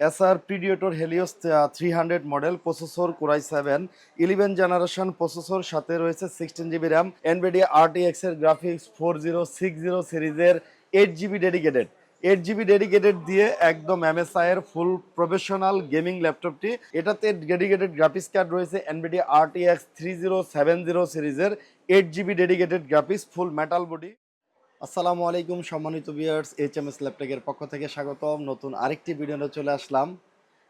Acer Predator Helios three hundred model processor core i seven eleven generation processor সাথে রয়েছে sixteen GB RAM Nvidia RTX এর graphics four zero six zero সিরিজের eight GB dedicated eight GB dedicated দিয়ে একদম MSI এর full professional gaming ল্যাপটপটি এটাতে dedicated graphics card রয়েছে Nvidia RTX three zero seven zero সিরিজের eight GB dedicated graphics full metal body আসসালামু আলাইকুম, সম্মানিত ভিউয়ার্স এইচ এম এস ল্যাপটপের পক্ষ থেকে স্বাগতম। নতুন আরেকটি ভিডিওতে চলে আসলাম।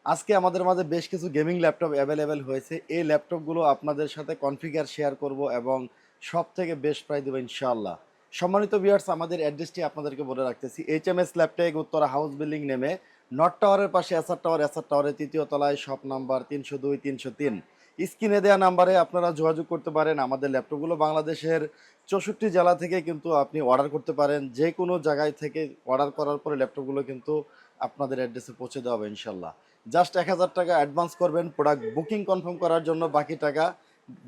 আজকে আমাদের মাঝে বেশ কিছু গেমিং ল্যাপটপ অ্যাভেলেবেল হয়েছে। এই ল্যাপটপগুলো আপনাদের সাথে কনফিগার শেয়ার করব এবং সব থেকে বেস্ট প্রাইস দেবো ইনশাআল্লাহ। সম্মানিত ভিউয়ার্স আমাদের অ্যাড্রেসটি আপনাদেরকে বলে রাখতেছি। H M S Laptech Uttara house building নেমে। নর্থ টাওয়ারের পাশে এসআর টাওয়ার এসআর টাওয়ারের তৃতীয় তলায় শপ নাম্বার তিনশো দুই, তিনশো তিন। স্ক্রিনে দেওয়া নাম্বারে আপনারা যোগাযোগ করতে পারেন। আমাদের ল্যাপটপগুলো বাংলাদেশের চৌষট্টি জেলা থেকে কিন্তু আপনি অর্ডার করতে পারেন। যে কোনো জায়গায় থেকে অর্ডার করার পরে ল্যাপটপগুলো কিন্তু আপনাদের অ্যাড্রেসে পৌঁছে দেওয়া হবে ইনশাল্লাহ। জাস্ট এক হাজার টাকা অ্যাডভান্স করবেন প্রোডাক্ট বুকিং কনফার্ম করার জন্য বাকি টাকা।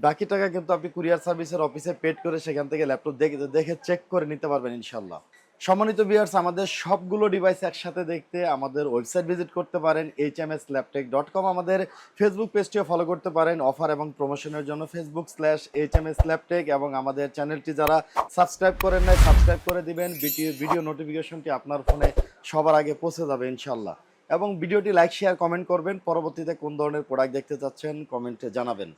বাকি টাকা কিন্তু আপনি কুরিয়ার সার্ভিসের অফিসে পেড করে সেখান থেকে ল্যাপটপ দেখে দেখে চেক করে নিতে পারবেন ইনশাল্লাহ। সম্মানিত বিয়ার্স আমাদের সবগুলো ডিভাইস একসাথে দেখতে আমাদের ওয়েবসাইট ভিজিট করতে পারেন H M S Laptech dot com আমাদের ফেসবুক পেজটিও ফলো করতে পারেন অফার এবং প্রমোশনের জন্য Facebook slash H M S Laptech এবং আমাদের চ্যানেলটি যারা সাবস্ক্রাইব করেন নাই সাবস্ক্রাইব করে দিবেন ভিডিও নোটিফিকেশনটি আপনার ফোনে সবার আগে পৌঁছে যাবে ইনশাল্লাহ এবং ভিডিওটি লাইক শেয়ার কমেন্ট করবেন, পরবর্তীতে কোন ধরনের প্রোডাক্ট দেখতে চাচ্ছেন কমেন্টে জানাবেন।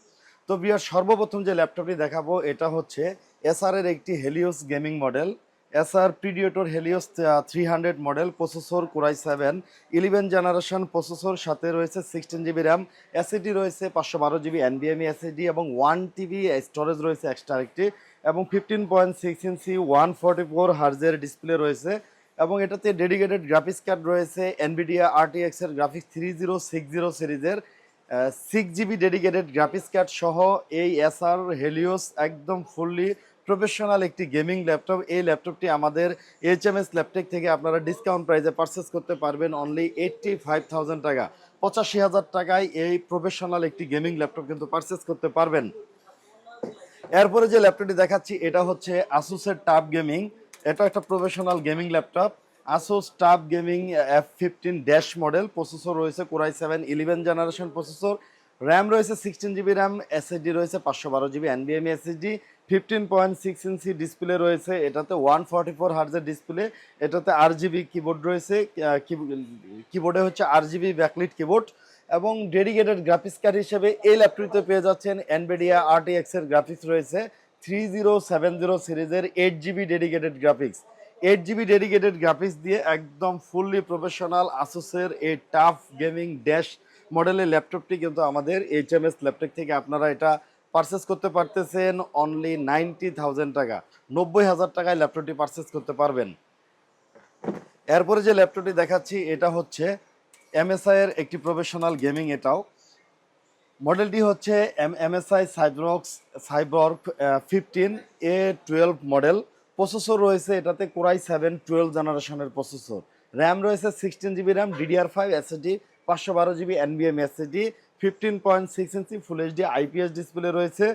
তো বিয়ার সর্বপ্রথম যে ল্যাপটপটি দেখাবো, এটা হচ্ছে এসআর এর একটি Helios gaming model Acer Predator Helios three hundred model processor core i seven eleven generation processor সাথে রয়েছে সিক্সটিন জিবি র্যাম এসিডি রয়েছে পাঁচশো বারো জিবি এনবিএমই এসিডি এবং ওয়ান টিবি স্টোরেজ রয়েছে এক্সট্রা একটি এবং fifteen point six inch one forty four হার্জের display রয়েছে, এবং এটাতে ডেডিকেটেড গ্রাফিক্স কার্ড রয়েছে এনবিডিয়া আরটিএক্স এর graphics three zero six zero সিরিজের six GB dedicated graphics card সহ এই এসআর হেলিওস একদম ফুললি প্রফেশনাল একটি গেমিং ল্যাপটপ, এই ল্যাপটপটি আমাদের এইচ এম এস ল্যাপটেক থেকে আপনারা ডিসকাউন্ট প্রাইসে পারচেস করতে পারবেন অনলি এইটটি ফাইভ থাউজেন্ড টাকা। পঁচাশি হাজার টাকায় এই প্রফেশনাল একটি গেমিং ল্যাপটপ কিন্তু পারচেস করতে পারবেন। এরপরে যে ল্যাপটপটি দেখাচ্ছি, এটা হচ্ছে আসুসের টাপ গেমিং এটা একটা professional gaming laptop. Asus TUF gaming F fifteen dash model processor রয়েছে core i seven eleven generation processor RAM রয়েছে সিক্সটিন জিবি র্যাম এসএসডি রয়েছে পাঁচশো বারো GB এনবিএমই SSD fifteen point six inch display রয়েছে। এটাতে ওয়ান ফর্টি ফোর হার্জের display এটাতে আর GB keyboard রয়েছে। কিবোর্ডে হচ্ছে আর জিবি ব্যাকলিট কিবোর্ড এবং ডেডিকেটেড গ্রাফিক্স কার্ড হিসেবে এই ল্যাপটপটিতে পেয়ে যাচ্ছেন এনবিডিয়া আরটিএক্স এর গ্রাফিক্স রয়েছে। থ্রি জিরো সেভেন জিরো সিরিজের eight GB dedicated graphics eight GB dedicated graphics দিয়ে একদম ফুললি প্রফেশনাল আসুসের এই টাফ গেমিং ড্যাশ মডেলের ল্যাপটপটি কিন্তু আমাদের এইচ এম এস ল্যাপটপ থেকে আপনারা এটা পারচেস করতে পারতেছেন অনলি নাইনটি থাউজেন্ড টাকা। নব্বই হাজার টাকায় ল্যাপটপটি পারচেস করতে পারবেন। এরপরে যে ল্যাপটপটি দেখাচ্ছি, এটা হচ্ছে এমএসআই এর একটি প্রফেশনাল গেমিং এটাও। মডেলটি হচ্ছে M MSI সাইব্রক্স Cyborg fifteen A twelve model processor রয়েছে এটাতে কোরাই সেভেন টুয়েলভ জেনারেশনের প্রসেসর র্যাম রয়েছে sixteen GB RAM DDR five SSD পাঁচশো বারো GB এনবিএম SSD fifteen point six inch full HD IPS display রয়েছে।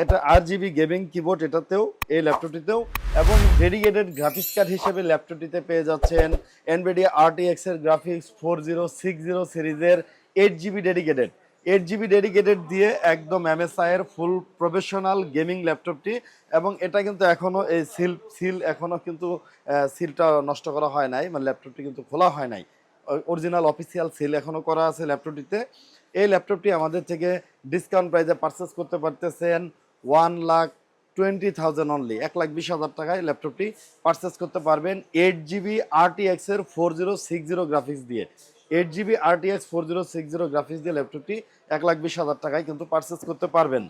এটা আট জিবি গেমিং কিবোর্ড এটাতেও, এই ল্যাপটপটিতেও এবং ডেডিকেটেড গ্রাফিক্স কার্ড হিসেবে ল্যাপটপটিতে পেয়ে যাচ্ছেন এনবিডিয়া আরটিএক্স এর graphics four zero six zero সিরিজের eight GB dedicated eight GB dedicated দিয়ে একদম এমএসআই এর ফুল প্রফেশনাল গেমিং ল্যাপটপটি এবং এটা কিন্তু এখনও এই সিল সিল এখনও কিন্তু সিলটা নষ্ট করা হয় নাই। মানে ল্যাপটপটি কিন্তু খোলা হয় নাই। অরিজিনাল অফিসিয়াল সেল এখনও করা আছে ল্যাপটপটিতে এই ল্যাপটপটি আমাদের থেকে ডিসকাউন্ট প্রাইসে পারচেস করতে পারতেছেন one lakh twenty thousand only এক লাখ বিশ হাজার টাকায় ল্যাপটপটি পারচেস করতে পারবেন। এইট জিবি আরটিএক্স এর four zero six zero graphics দিয়ে। Eight GB RTX four zero six zero graphics দিয়ে ল্যাপটপটি এক লাখ বিশ হাজার টাকায় কিন্তু পারচেস করতে পারবেন।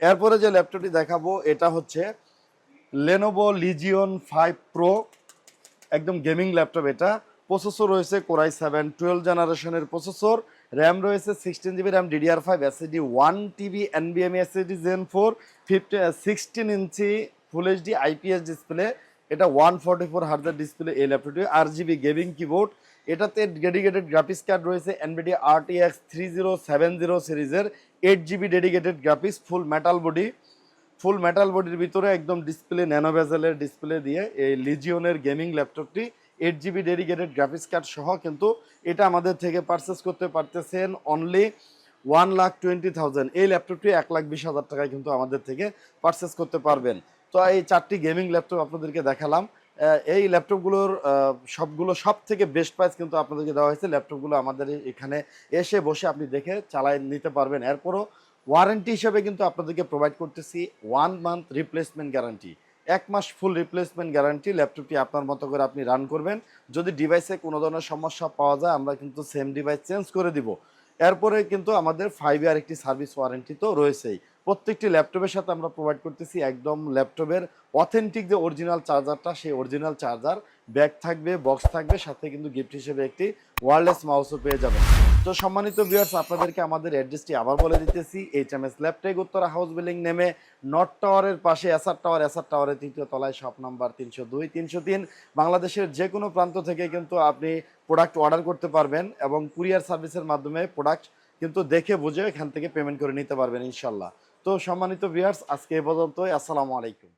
এরপরে যে ল্যাপটপটি দেখাবো, এটা হচ্ছে লেনোভো লিজিয়ন ফাইভ প্রো একদম গেমিং ল্যাপটপ এটা। প্রসেসর রয়েছে কোরাই সেভেন টুয়েলভ জেনারেশনের প্রসেসর র্যাম রয়েছে sixteen GB RAM DDR five SSD one TB এনবিএমই SSD Gen four fifty sixteen inch full HD IPS display এটা ওয়ান ফোরটি ফোর হার্জার display এই ল্যাপটপটি আর GB gaming keyboard এটাতে dedicated graphics card রয়েছে Nvidia RTX three zero seven zero সিরিজের eight GB dedicated graphics full metal body full metal বডির ভিতরে একদম ডিসপ্লে ন্যানো ভেজেলের ডিসপ্লে দিয়ে এই লিজিওনের গেমিং ল্যাপটপটি eight GB dedicated graphics card সহ কিন্তু এটা আমাদের থেকে পারচেস করতে পারতেছেন only one lakh twenty thousand এই ল্যাপটপটি এক লাখ বিশ হাজার টাকায় কিন্তু আমাদের থেকে পারচেস করতে পারবেন। তো এই চারটি গেমিং ল্যাপটপ আপনাদেরকে দেখালাম। এই ল্যাপটপগুলোর সবগুলো সব থেকে বেস্ট প্রাইস কিন্তু আপনাদেরকে দেওয়া হয়েছে। ল্যাপটপগুলো আমাদের এখানে এসে বসে আপনি দেখে চালাই নিতে পারবেন। এরপরও ওয়ারেন্টি হিসেবে কিন্তু আপনাদেরকে প্রোভাইড করতেছি। ওয়ান মান্থ রিপ্লেসমেন্ট গ্যারান্টি এক মাস ফুল রিপ্লেসমেন্ট গ্যারান্টি ল্যাপটপটি আপনার মতো করে আপনি রান করবেন। যদি ডিভাইসে কোনো ধরনের সমস্যা পাওয়া যায়, আমরা কিন্তু সেম ডিভাইস চেঞ্জ করে দিব। এরপরে কিন্তু আমাদের ফাইভ ইয়ার একটি সার্ভিস ওয়ারেন্টি তো রয়েছেই। প্রত্যেকটি ল্যাপটপের সাথে আমরা প্রোভাইড করতেছি, একদম ল্যাপটপের অথেন্টিক যে অরিজিনাল চার্জারটা সেই অরিজিনাল চার্জার ব্যাগ থাকবে বক্স থাকবে, সাথে কিন্তু গিফট হিসেবে একটি ওয়ারলেস মাউসও পেয়ে যাবেন। তো সম্মানিত ভিউয়ার্স আপনাদেরকে আমাদের অ্যাড্রেসটি আবার বলে দিতেছি। H M S Laptech Uttara house building নেমে নর্থ টাওয়ারের পাশে এসআর টাওয়ার এসআর টাওয়ারের তৃতীয় তলায় শপ নাম্বার তিনশো দুই, তিনশো তিন। বাংলাদেশের যে কোনো প্রান্ত থেকে কিন্তু আপনি প্রোডাক্ট অর্ডার করতে পারবেন এবং কুরিয়ার সার্ভিসের মাধ্যমে প্রোডাক্ট কিন্তু দেখে বুঝে এখান থেকে পেমেন্ট করে নিতে পারবেন ইনশাল্লাহ তো সম্মানিত ভিউয়ার্স আজকে এ পর্যন্তই। আসসালামু আলাইকুম।